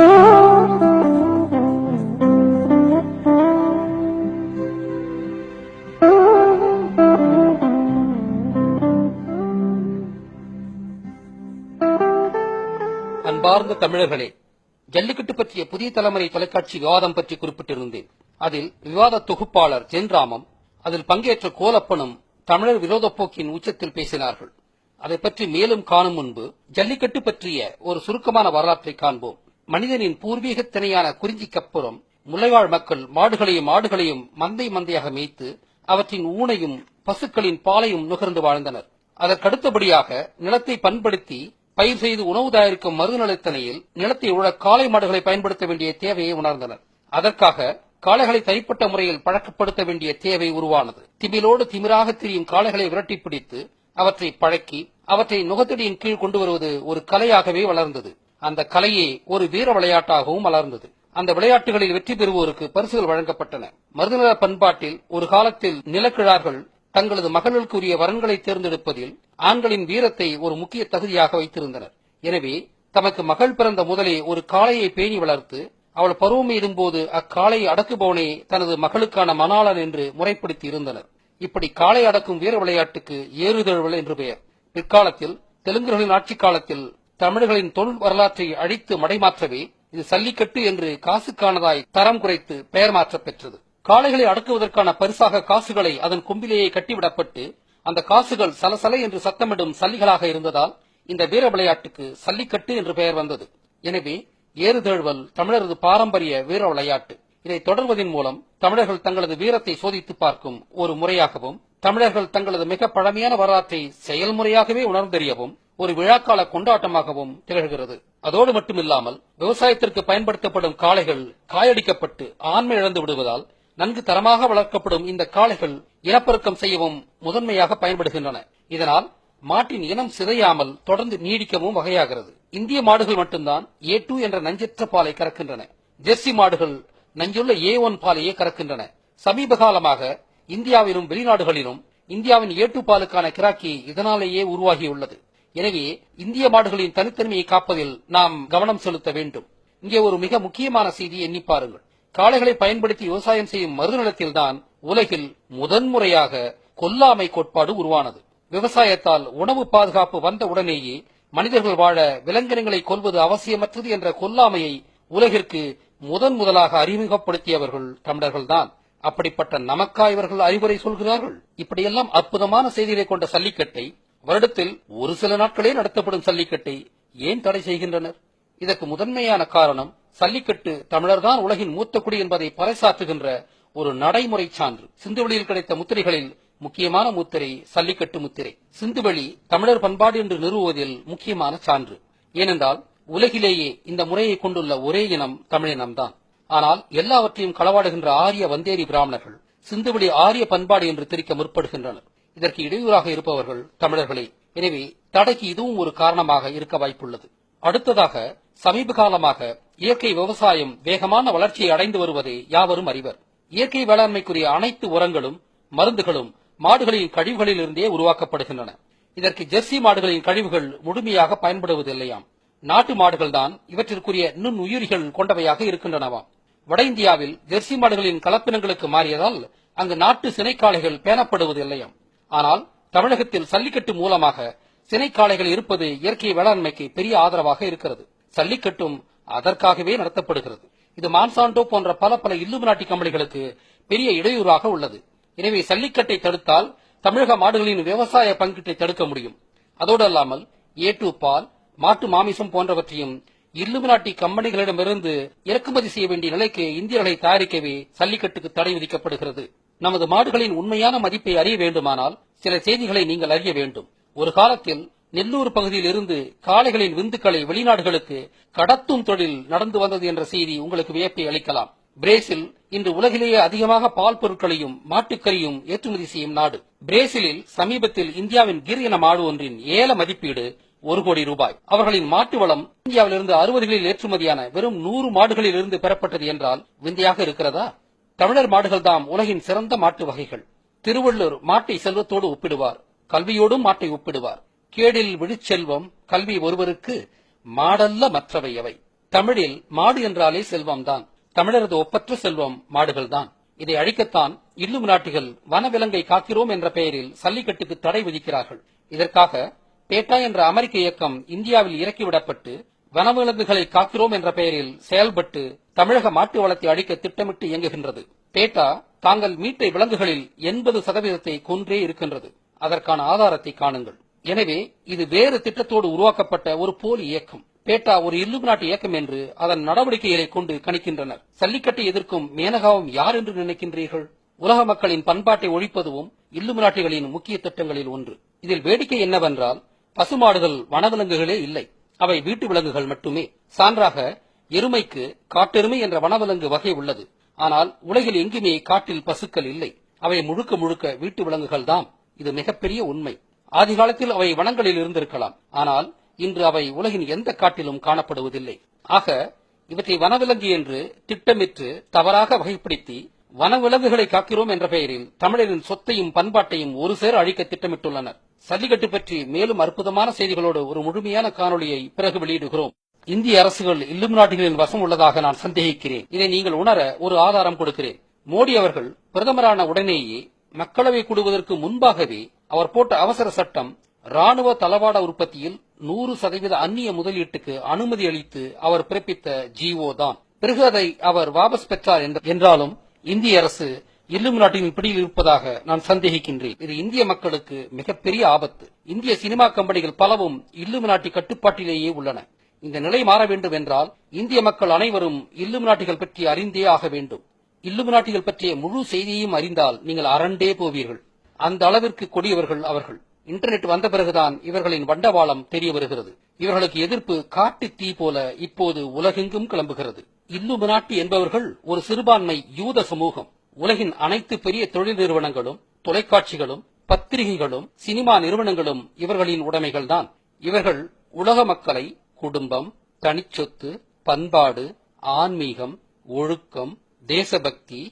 அன்பார்ந்த தமிழர்களே ஜல்லிக்கட்டு பற்றிய புதிய தலைமுறை தொலைக்காட்சி விவாதம் பற்றி குறிப்பிட்டிருந்தேன். அதில் விவாத தொகுப்பாளர் ஜென்ராமம் அதில் பங்கேற்ற கோலப்பனும் தமிழர் விரோத போக்கின் உச்சத்தில் பேசினார்கள். அதை பற்றி மேலும் காணும் முன்பு ஜல்லிக்கட்டு பற்றிய ஒரு சுருக்கமான வரலாற்றை காண்போம். மனிதனின் பூர்வீகத்தினையான குறிஞ்சிக்கப்புறம் முல்லைவாழ் மக்கள் மாடுகளையும் ஆடுகளையும் மந்தை மந்தையாக மேய்த்து அவற்றின் ஊனையும் பசுக்களின் பாலையும் நுகர்ந்து வாழ்ந்தனர். அதற்கடுத்தபடியாக நிலத்தை பண்படுத்தி பயிர் செய்து உணவு தயாரிக்கும் மறுநிலைத்தனையில் நிலத்தை உழ காளை மாடுகளை பயன்படுத்த வேண்டிய தேவையை உணர்ந்தனர். அதற்காக காளைகளை தனிப்பட்ட முறையில் பழக்கப்படுத்த வேண்டிய தேவை உருவானது. திமிலோடு திமிராக திரியும் காளைகளை விரட்டி பிடித்து அவற்றை பழக்கி அவற்றை நுகத்தடியின் கீழ் கொண்டு வருவது ஒரு கலையாகவே வளர்ந்தது. அந்த கலையே ஒரு வீர விளையாட்டாகவும் வளர்ந்தது அந்த விளையாட்டுகளில் வெற்றி பெறுவோருக்கு பரிசுகள் வழங்கப்பட்டன. மருதநல பண்பாட்டில் ஒரு காலத்தில் நிலக்கிழார்கள் தங்களது மகளுக்குரிய வரன்களை தேர்ந்தெடுப்பதில் ஆண்களின் வீரத்தை ஒரு முக்கிய தகுதியாக வைத்திருந்தனர். எனவே தமக்கு மகள் பிறந்த முதலே ஒரு காளையை பேணி வளர்த்து அவள் பருவம் எய்தும்போது அக்காளை அடக்குபவனே தனது மகளுக்கான மணாளன் என்று முறைப்படுத்தி இருந்தனர். இப்படி காளை அடக்கும் வீர விளையாட்டுக்கு ஏறுதழுவல் என்று பெயர். பிற்காலத்தில் தெலுங்குகளின் ஆட்சி காலத்தில் தமிழர்களின் தொழில் வரலாற்றை அழித்து மடைமாற்றவே இது சல்லிக்கட்டு என்று காசுக்கானதாய் தரம் குறைத்து பெயர் மாற்ற பெற்றது. காளைகளை அடக்குவதற்கான பரிசாக காசுகளை அதன் கொம்பிலேயே கட்டிவிடப்பட்டு அந்த காசுகள் சலசல என்று சத்தமிடும் சல்லிகளாக இருந்ததால் இந்த வீர விளையாட்டுக்கு சல்லிக்கட்டு என்று பெயர் வந்தது. எனவே ஏறுதழுவல் தமிழரது பாரம்பரிய வீர விளையாட்டு. இதை தொடர்வதன் மூலம் தமிழர்கள் தங்களது வீரத்தை சோதித்து பார்க்கும் ஒரு முறையாகவும் தமிழர்கள் தங்களது மிக பழமையான வரலாற்றை செயல்முறையாகவே உணர்ந்தறியவும் ஒரு விழாக்கால கொண்டாட்டமாகவும் திகழ்கிறது. அதோடு மட்டுமில்லாமல் விவசாயத்திற்கு பயன்படுத்தப்படும் காளைகள் காயடிக்கப்பட்டு ஆண்மை இழந்து விடுவதால் நன்கு தரமாக வளர்க்கப்படும் இந்த காளைகள் இனப்பெருக்கம் செய்யவும் முதன்மையாக பயன்படுகின்றன. இதனால் மாட்டின் இனம் சிதையாமல் தொடர்ந்து நீடிக்கவும் வகையாகிறது. இந்திய மாடுகள் மட்டும்தான் ஏ டூ என்ற நஞ்சற்ற பாலை கறக்கின்றன. ஜெர்சி மாடுகள் நஞ்சுள்ள ஏ ஒன் பாலையே கறக்கின்றன. சமீப காலமாக இந்தியாவிலும் வெளிநாடுகளிலும் இந்தியாவின் ஏட்டுப்பாலுக்கான பாலுக்கான கிராக்கி இதனாலேயே உருவாகியுள்ளது. எனவே இந்திய மாடுகளின் தனித்தன்மையை காப்பதில் நாம் கவனம் செலுத்த வேண்டும். இங்கே ஒரு மிக முக்கியமான செய்தி எண்ணி பாருங்கள். காளைகளை பயன்படுத்தி விவசாயம் செய்யும் மறுநிலத்தில்தான் உலகில் முதன்முறையாக கொல்லாமை கோட்பாடு உருவானது. விவசாயத்தால் உணவு பாதுகாப்பு வந்த உடனேயே மனிதர்கள் வாழ விலங்கினங்களை கொல்வது அவசியமற்றது என்ற கொல்லாமையை உலகிற்கு முதன் முதலாக அறிமுகப்படுத்தியவர்கள் தமிழர்கள்தான். அப்படிப்பட்ட நமக்கா இவர்கள் அறிவுரை சொல்கிறார்கள். இப்படியெல்லாம் அற்புதமான செய்திகளை கொண்ட சல்லிக்கட்டை வருடத்தில் ஒரு சில நாட்களே நடத்தப்படும் சல்லிக்கட்டை ஏன் தடை செய்கின்றனர்? இதற்கு முதன்மையான காரணம் சல்லிக்கட்டு தமிழர்தான் உலகின் மூத்த குடி என்பதை பறைசாற்றுகின்ற ஒரு நடைமுறை சான்று. சிந்துவெளியில் கிடைத்த முத்திரைகளில் முக்கியமான முத்திரை சல்லிக்கட்டு முத்திரை. சிந்துவெளி தமிழர் பண்பாடு என்று நிறுவுவதில் முக்கியமான சான்று. ஏனென்றால் உலகிலேயே இந்த முறையை கொண்டுள்ள ஒரே இனம் தமிழினம்தான். ஆனால் எல்லாவற்றையும் களவாடுகின்ற ஆரிய வந்தேரி பிராமணர்கள் சிந்துவெளி ஆரிய பண்பாடு என்று திரிக்க முற்படுகின்றனர். இதற்கு இடையூறாக இருப்பவர்கள் தமிழர்களே. எனவே தடைக்கு இதுவும் ஒரு காரணமாக இருக்க வாய்ப்புள்ளது. அடுத்ததாக சமீப காலமாக இயற்கை விவசாயம் வேகமான வளர்ச்சியை அடைந்து வருவதை யாவரும் அறிவர். இயற்கை வேளாண்மைக்குரிய அனைத்து உரங்களும் மருந்துகளும் மாடுகளின் கழிவுகளில் இருந்தே உருவாக்கப்படுகின்றன. இதற்கு ஜெர்சி மாடுகளின் கழிவுகள் முழுமையாக பயன்படுவதில்லையாம். நாட்டு மாடுகள் தான் இவற்றிற்குரிய நுண்ணுயிரிகள் கொண்டவையாக இருக்கின்றனவாம். வட இந்தியாவில் ஜெர்சி மாடுகளின் கலப்பினங்களுக்கு மாறியதால் அங்கு நாட்டு சினைக்காளைகள் பேணப்படுவதில்லையாம் ஆனால் தமிழகத்தில் சல்லிக்கட்டு மூலமாக சினைக்காளைகள் இருப்பது இயற்கை வேளாண்மைக்கு பெரிய ஆதரவாக இருக்கிறது. சல்லிக்கட்டும் அதற்காகவே நடத்தப்படுகிறது. இது மான்சாண்டோ போன்ற பல பல இல்லுமினாட்டி கம்பெனிகளுக்கு பெரிய இடையூறாக உள்ளது. எனவே சல்லிக்கட்டை தடுத்தால் தமிழக மாடுகளின் விவசாய பங்கீட்டை தடுக்க முடியும். அதோடு அல்லாமல் ஏ பால் மாட்டு மாமிசம் போன்றவற்றையும் இல்லுமினாட்டி கம்பெனிகளிடமிருந்து இறக்குமதி செய்ய வேண்டிய நிலைக்கு இந்தியர்களை தயாரிக்கவே சல்லிக்கட்டுக்கு தடை விதிக்கப்படுகிறது. நமது மாடுகளின் உண்மையான மதிப்பை அறிய வேண்டுமானால் சில செய்திகளை நீங்கள் அறிய வேண்டும். ஒரு காலத்தில் நெல்லூர் பகுதியில் இருந்து காளைகளின் விந்துக்களை வெளிநாடுகளுக்கு கடத்தும் தொழில் நடந்து வந்தது என்ற செய்தி உங்களுக்கு வியப்பை அளிக்கலாம். பிரேசில் இன்று உலகிலேயே அதிகமாக பால் பொருட்களையும் மாட்டுக்கறியும் ஏற்றுமதி செய்யும் நாடு. பிரேசிலில் சமீபத்தில் இந்தியாவின் கிர் இன மாடு ஒன்றின் ஏல மதிப்பீடு ஒரு கோடி ரூபாய். அவர்களின் மாட்டு வளம் இந்தியாவிலிருந்து அறுபதுகளில் ஏற்றுமதியான வெறும் நூறு மாடுகளில் இருந்து பெறப்பட்டது என்றால் விந்தையாக இருக்கிறதா? தமிழர் மாடுகள் தாம் உலகின் சிறந்த மாட்டு வகைகள். திருவள்ளூர் மாட்டை செல்வத்தோடு ஒப்பிடுவார். கல்வியோடும் மாட்டை ஒப்பிடுவார். கேடில் விழுச்செல்வம் கல்வி ஒருவருக்கு மாடல்ல மற்றவை எவை தமிழில் மாடு என்றாலே செல்வம்தான் தமிழரது ஒப்பற்ற செல்வம் மாடுகள்தான் இதை அழிக்கத்தான் இல்லும் நாட்டிகள் வனவிலங்கை காக்கிறோம் என்ற பெயரில் சல்லிக்கட்டுக்கு தடை விதிக்கிறார்கள். இதற்காக பேட்டா என்ற அமெரிக்க இயக்கம் இந்தியாவில் இறக்கிவிடப்பட்டு வனவிலங்குகளை காக்கிறோம் என்ற பெயரில் செயல்பட்டு தமிழக மாட்டு வளத்தை அழிக்க திட்டமிட்டு இயங்குகின்றது. பேட்டா தாங்கள் மீட்ட விலங்குகளில் எண்பது சதவீதத்தை கொன்றே இருக்கின்றது. அதற்கான ஆதாரத்தை காணுங்கள். எனவே இது வேறு திட்டத்தோடு உருவாக்கப்பட்ட ஒரு போலி இயக்கம். பேட்டா ஒரு நாட்டு இயக்கம் என்று அதன் நடவடிக்கைகளை கொண்டு கணிக்கின்றனர். சல்லிக்கட்டை எதிர்க்கும் மேனகாவும் யார் என்று நினைக்கின்றீர்கள்? உலக மக்களின் பண்பாட்டை ஒழிப்பதுவும் இல்லுமினாட்டிகளின் முக்கிய திட்டங்களில் ஒன்று. இதில் வேடிக்கை என்னவென்றால் பசுமாடுகள் வனவிலங்குகளே இல்லை. அவை வீட்டு விலங்குகள் மட்டுமே. சான்றாக எருமைக்கு காட்டெருமை என்ற வனவிலங்கு வகை உள்ளது. ஆனால் உலகில் எங்குமே காட்டில் பசுக்கள் இல்லை. அவை முழுக்க முழுக்க வீட்டு விலங்குகள் தான் இது மிகப்பெரிய உண்மை. ஆதி காலத்தில் அவை வனங்களில் இருந்திருக்கலாம். ஆனால் இன்று அவை உலகின் எந்த காட்டிலும் காணப்படுவதில்லை. ஆக இவற்றை வனவிலங்கு என்று திட்டமிட்டு தவறாக வகைப்படுத்தி வனவிலங்குகளை காக்கிறோம் என்ற பெயரில் தமிழரின் சொத்தையும் பண்பாட்டையும் ஒரு சேர அழிக்க திட்டமிட்டுள்ளனர். சல்லிக்கட்டு பற்றி மேலும் அற்புதமான செய்திகளோடு ஒரு முழுமையான காணொலியை பிறகு வெளியிடுகிறோம். இந்திய அரசுகள் இல்லும் நாடுகளின் வசம் உள்ளதாக நான் சந்தேகிக்கிறேன். இதை நீங்கள் உணர ஒரு ஆதாரம் கொடுக்கிறேன். மோடி அவர்கள் பிரதமரான உடனேயே மக்களவை கூடுவதற்கு முன்பாகவே அவர் போட்ட அவசர சட்டம் ராணுவ தளவாட உற்பத்தியில் நூறு சதவீத அந்நிய முதலீட்டுக்கு அனுமதி அளித்து அவர் பிறப்பித்த ஜிஓ தான். பிறகு அதை அவர் வாபஸ் பெற்றார் என்றாலும் இந்திய அரசு இல்லும் நாட்டின் பிடியில் இருப்பதாக நான் சந்தேகிக்கின்றேன். இது இந்திய மக்களுக்கு மிகப்பெரிய ஆபத்து. இந்திய சினிமா கம்பெனிகள் பலவும் இல்லும் நாட்டி கட்டுப்பாட்டிலேயே உள்ளன. இந்த நிலை மாற வேண்டும் என்றால் இந்திய மக்கள் அனைவரும் இல்லும் நாட்டிகள் பற்றி அறிந்தே ஆக வேண்டும். இல்லும் நாட்டிகள் பற்றிய முழு செய்தியையும் அறிந்தால் நீங்கள் அரண்டே போவீர்கள். அந்த அளவிற்கு கொடியவர்கள் அவர்கள். இன்டர்நெட் வந்த பிறகுதான் இவர்களின் வண்டவாளம் தெரிய வருகிறது. இவர்களுக்கு எதிர்ப்பு காட்டு தீ போல இப்போது உலகெங்கும் கிளம்புகிறது. இல்லுமினாட்டி என்பவர்கள் ஒரு சிறுபான்மை யூத சமூகம். உலகின் அனைத்து பெரிய தொழில் நிறுவனங்களும் தொலைக்காட்சிகளும் பத்திரிகைகளும் சினிமா நிறுவனங்களும் இவர்களின் உடைமைகள்தான். இவர்கள் உலக மக்களை குடும்பம் தனிச்சொத்து பண்பாடு ஆன்மீகம் ஒழுக்கம் தேசபக்தி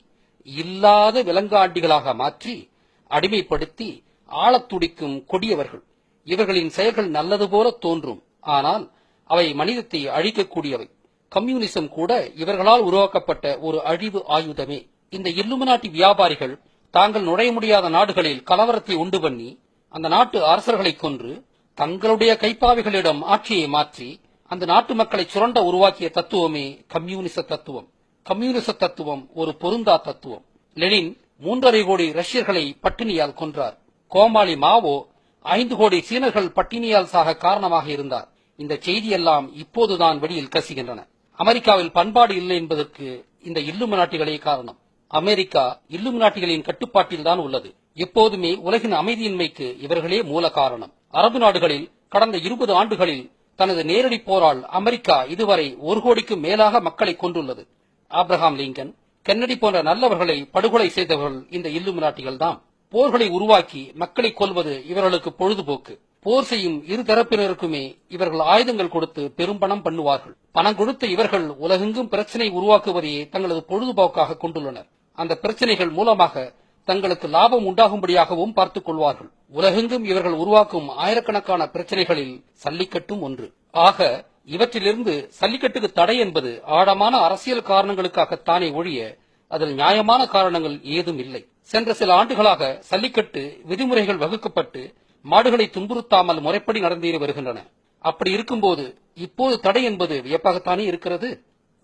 இல்லாத விலங்காண்டிகளாக மாற்றி அடிமைப்படுத்தி ஆழத்துடிக்கும் கொடியவர்கள். இவர்களின் செயல்கள் நல்லது போல தோன்றும். ஆனால் அவை மனிதத்தை அழிக்கக்கூடியவை. கம்யூனிசம் கூட இவர்களால் உருவாக்கப்பட்ட ஒரு அழிவு ஆயுதமே. இந்த இல்லுமினாட்டி வியாபாரிகள் தாங்கள் நுழைய முடியாத நாடுகளில் கலவரத்தை உண்டு பண்ணி அந்த நாட்டு அரசர்களை கொன்று தங்களுடைய கைப்பாவைகளிடம் ஆட்சியை மாற்றி அந்த நாட்டு மக்களை சுரண்ட உருவாக்கிய தத்துவமே கம்யூனிச தத்துவம். கம்யூனிச தத்துவம் ஒரு பொருந்தா தத்துவம். லெனின் மூன்றரை கோடி ரஷ்யர்களை பட்டினியால் கொன்றார். கோமாளி மாவோ ஐந்து கோடி சீனர்கள் பட்டினியால் சாக காரணமாக இருந்தார். இந்த செய்தியெல்லாம் இப்போதுதான் வெளியில் கசிகின்றன. அமெரிக்காவில் பண்பாடு இல்லை என்பதற்கு இந்த இல்லும நாட்டிகளே காரணம். அமெரிக்கா இல்லும் கட்டுப்பாட்டில்தான் உள்ளது. எப்போதுமே உலகின் அமைதியின்மைக்கு இவர்களே மூல காரணம். அரபு நாடுகளில் கடந்த இருபது ஆண்டுகளில் தனது நேரடி போரால் அமெரிக்கா இதுவரை ஒரு கோடிக்கும் மேலாக மக்களை கொண்டுள்ளது. ஆப்ரஹாம் லிங்கன் கென்னடி போன்ற நல்லவர்களை படுகொலை செய்தவர்கள் இந்த இல்லும் தான் போர்களை உருவாக்கி மக்களை கொல்வது இவர்களுக்கு பொழுதுபோக்கு. போர் செய்யும் இரு தரப்பினருக்குமே இவர்கள் ஆயுதங்கள் கொடுத்து பெரும்பணம் பண்ணுவார்கள். பணம் கொடுத்த இவர்கள் உலகெங்கும் பிரச்சனை உருவாக்குவதையே தங்களது பொழுதுபோக்காக கொண்டுள்ளனர். அந்த பிரச்சனைகள் மூலமாக தங்களுக்கு லாபம் உண்டாகும்படியாகவும் பார்த்துக் கொள்வார்கள். உலகெங்கும் இவர்கள் உருவாக்கும் ஆயிரக்கணக்கான பிரச்சனைகளில் சல்லிக்கட்டும் ஒன்று. ஆக இவற்றிலிருந்து சல்லிக்கட்டுக்கு தடை என்பது ஆழமான அரசியல் காரணங்களுக்காகத்தானே ஒழிய அதில் நியாயமான காரணங்கள் ஏதும் இல்லை. சென்ற சில ஆண்டுகளாக சல்லிக்கட்டு விதிமுறைகள் வகுக்கப்பட்டு மாடுகளை துன்புறுத்தாமல் முறைப்படி நடந்தேறி வருகின்றன. அப்படி இருக்கும்போது இப்போது தடை என்பது வியப்பாகத்தானே இருக்கிறது?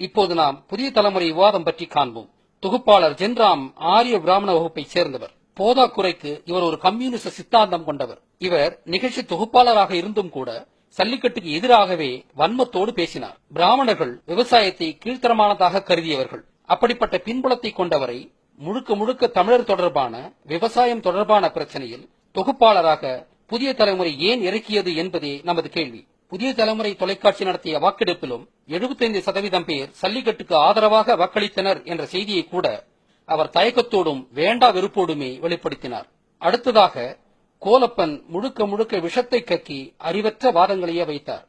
இப்போது நாம் புதிய தலைமுறை விவாதம் பற்றி காண்போம். தொகுப்பாளர் ஜென்ராம் ஆரிய பிராமண வகுப்பைச் சேர்ந்தவர். போதாக்குறைக்கு இவர் ஒரு கம்யூனிச சித்தாந்தம் கொண்டவர். இவர் நிகழ்ச்சி தொகுப்பாளராக இருந்தும் கூட சல்லிக்கட்டுக்கு எதிராகவே வன்மத்தோடு பேசினார். பிராமணர்கள் விவசாயத்தை கீழ்த்தரமானதாக கருதியவர்கள். அப்படிப்பட்ட பின்புலத்தை கொண்டவரை முழுக்க முழுக்க தமிழர் தொடர்பான விவசாயம் தொடர்பான பிரச்சனையில் தொகுப்பாளராக புதிய தலைமுறை ஏன் இறக்கியது என்பதே நமது கேள்வி. புதிய தலைமுறை தொலைக்காட்சி நடத்திய வாக்கெடுப்பிலும் 75% சதவீதம் பேர் சல்லிக்கட்டுக்கு ஆதரவாக வாக்களித்தனர் என்ற செய்தியை கூட அவர் தயக்கத்தோடும் வேண்டா வெறுப்போடுமே வெளிப்படுத்தினார். அடுத்ததாக கோலப்பன் முழுக்க முழுக்க விஷத்தை கக்கி அறிவற்ற வாதங்களையே வைத்தார்.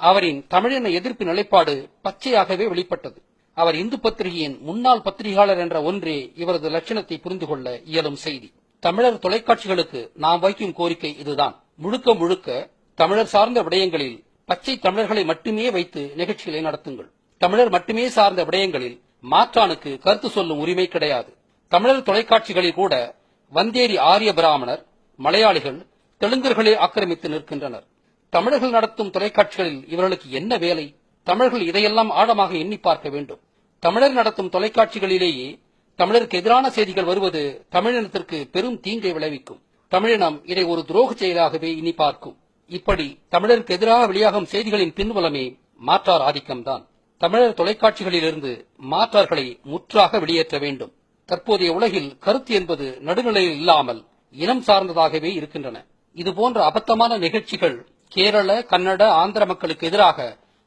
அவரின் தமிழின எதிர்ப்பு நிலைப்பாடு பச்சையாகவே வெளிப்பட்டது. அவர் இந்து பத்திரிகையின் முன்னாள் பத்திரிகையாளர் என்ற ஒன்றே இவரது லட்சணத்தை புரிந்து கொள்ள இயலும் செய்தி. தமிழர் தொலைக்காட்சிகளுக்கு நாம் வைக்கும் கோரிக்கை இதுதான். முழுக்க முழுக்க தமிழர் சார்ந்த விடயங்களில் பச்சை தமிழர்களை மட்டுமே வைத்து நிகழ்ச்சிகளை நடத்துங்கள். தமிழர் மட்டுமே சார்ந்த விடயங்களில் மாற்றானுக்கு கருத்து சொல்லும் உரிமை கிடையாது. தமிழர் தொலைக்காட்சிகளில் கூட வந்தேரி ஆரிய பிராமணர் மலையாளிகள் தெலுங்கர்களே ஆக்கிரமித்து நிற்கின்றனர். தமிழர்கள் நடத்தும் தொலைக்காட்சிகளில் இவர்களுக்கு என்ன வேலை? தமிழர்கள் இதையெல்லாம் ஆழமாக எண்ணி பார்க்க வேண்டும். தமிழர் நடத்தும் தொலைக்காட்சிகளிலேயே தமிழருக்கு எதிரான செய்திகள் வருவது தமிழினத்திற்கு பெரும் தீங்கை விளைவிக்கும். தமிழினம் இதை ஒரு துரோக செயலாகவே இனி பார்க்கும். இப்படி தமிழருக்கு எதிராக வெளியாகும் செய்திகளின் பின்புலமே மாற்றார் ஆதிக்கம்தான். தமிழர் தொலைக்காட்சிகளிலிருந்து மாற்றார்களை முற்றாக வெளியேற்ற வேண்டும். தற்போதைய உலகில் கருத்து என்பது நடுநிலையில் இல்லாமல் இனம் சார்ந்ததாகவே இருக்கின்றன. இது போன்ற அபத்தமான நிகழ்ச்சிகள் கேரள கன்னட ஆந்திர மக்களுக்கு எதிராக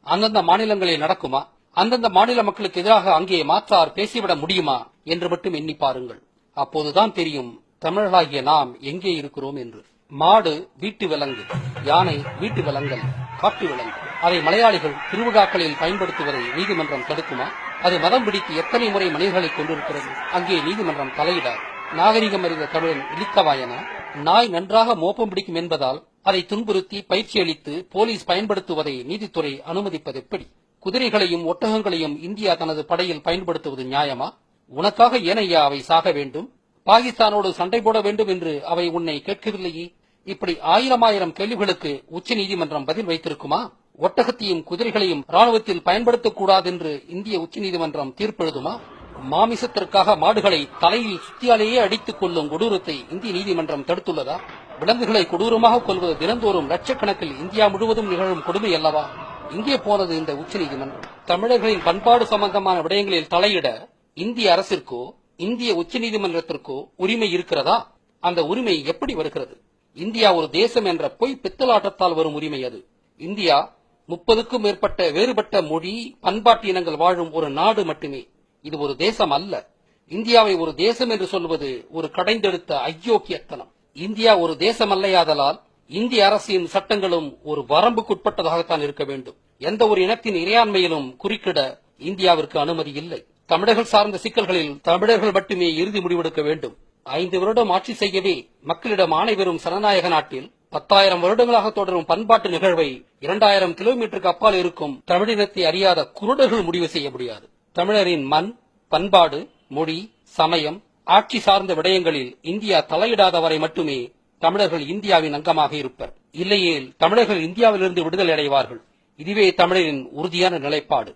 அந்தந்த மாநிலங்களில் நடக்குமா? அந்தந்த மாநில மக்களுக்கு எதிராக அங்கே மாற்றார் பேசிவிட முடியுமா என்று மட்டும் எண்ணி பாருங்கள். அப்போதுதான் தெரியும் தமிழர்களாகிய நாம் எங்கே இருக்கிறோம் என்று. மாடு வீட்டு விலங்கு யானை வீட்டு விலங்கல் காட்டு விலங்கு. அதை மலையாளிகள் திருவிழாக்களில் பயன்படுத்துவதை நீதிமன்றம் தடுக்குமா? அது மதம் பிடித்து எத்தனை முறை மனிதர்களை கொண்டிருக்கிறது அங்கே நீதிமன்றம் தலையிடார் நாகரிகம் அறிந்த தமிழன் இழித்தவாயனா நாய் நன்றாக மோப்பம் பிடிக்கும் என்பதால் அதை துன்புறுத்தி பயிற்சி அளித்து போலீஸ் பயன்படுத்துவதை நீதித்துறை அனுமதிப்பது எப்படி? குதிரைகளையும் ஒட்டகங்களையும் இந்தியா தனது படையில் பயன்படுத்துவது நியாயமா? உனக்காக ஏனையா அவை சாக வேண்டும்? பாகிஸ்தானோடு சண்டை போட வேண்டும் என்று அவை உன்னை கேட்கவில்லையே? இப்படி ஆயிரம் ஆயிரம் கேள்விகளுக்கு உச்ச நீதிமன்றம் பதில் வைத்திருக்குமா? ஒட்டகத்தையும் குதிரைகளையும் ராணுவத்தில் பயன்படுத்தக்கூடாது என்று இந்திய உச்சநீதிமன்றம் தீர்ப்பெழுதுமா? மாமிசத்திற்காக மாடுகளை தலையில் சுத்தியாலேயே அடித்துக் கொள்ளும் கொடூரத்தை இந்திய நீதிமன்றம் தடுத்துள்ளதா? விலங்குகளை கொடூரமாக கொள்வது தினந்தோறும் லட்சக்கணக்கில் இந்தியா முழுவதும் நிகழும் கொடுமை அல்லவா? இங்கே போனது இந்த உச்சநீதிமன்றம் தமிழர்களின் பண்பாடு சம்பந்தமான விடயங்களில் தலையிட இந்திய அரசிற்கோ இந்திய உச்சநீதிமன்றத்திற்கோ உரிமை இருக்கிறதா? அந்த உரிமை எப்படி வருகிறது? இந்தியா ஒரு தேசம் என்ற பொய் பித்தலாட்டத்தால் வரும் உரிமை அது. இந்தியா முப்பதுக்கும் மேற்பட்ட வேறுபட்ட மொழி பண்பாட்டு இனங்கள் வாழும் ஒரு நாடு மட்டுமே. இது ஒரு தேசம் அல்ல. இந்தியாவை ஒரு தேசம் என்று சொல்வது ஒரு கடைந்தெடுத்த அயோக்கியத்தனம் இந்தியா ஒரு தேசம் அல்லையாதலால் இந்திய அரசின் சட்டங்களும் ஒரு வரம்புக்குட்பட்டதாகத்தான் இருக்க வேண்டும். எந்த ஒரு இனத்தின் இறையாண்மையிலும் குறுக்கிட இந்தியாவிற்கு அனுமதி இல்லை. தமிழர்கள் சார்ந்த சிக்கல்களில் தமிழர்கள் மட்டுமே இறுதி முடிவெடுக்க வேண்டும். ஐந்து வருடம் ஆட்சி செய்யவே மக்களிடம் ஆணை பெறும் சனநாயக நாட்டில் பத்தாயிரம் வருடங்களாக தொடரும் பண்பாட்டு நிகழ்வை இரண்டாயிரம் கிலோமீட்டருக்கு அப்பால் இருக்கும் தமிழினத்தை அறியாத குருடர்கள் முடிவு செய்ய முடியாது. தமிழரின் மண் பண்பாடு மொழி சமயம் ஆட்சி சார்ந்த விடயங்களில் இந்தியா தலையிடாத வரை மட்டுமே தமிழர்கள் இந்தியாவின் அங்கமாக இருப்பர். இல்லையேல் தமிழர்கள் இந்தியாவிலிருந்து விடுதலை அடைவார்கள். இதுவே தமிழரின் உறுதியான நிலைப்பாடு.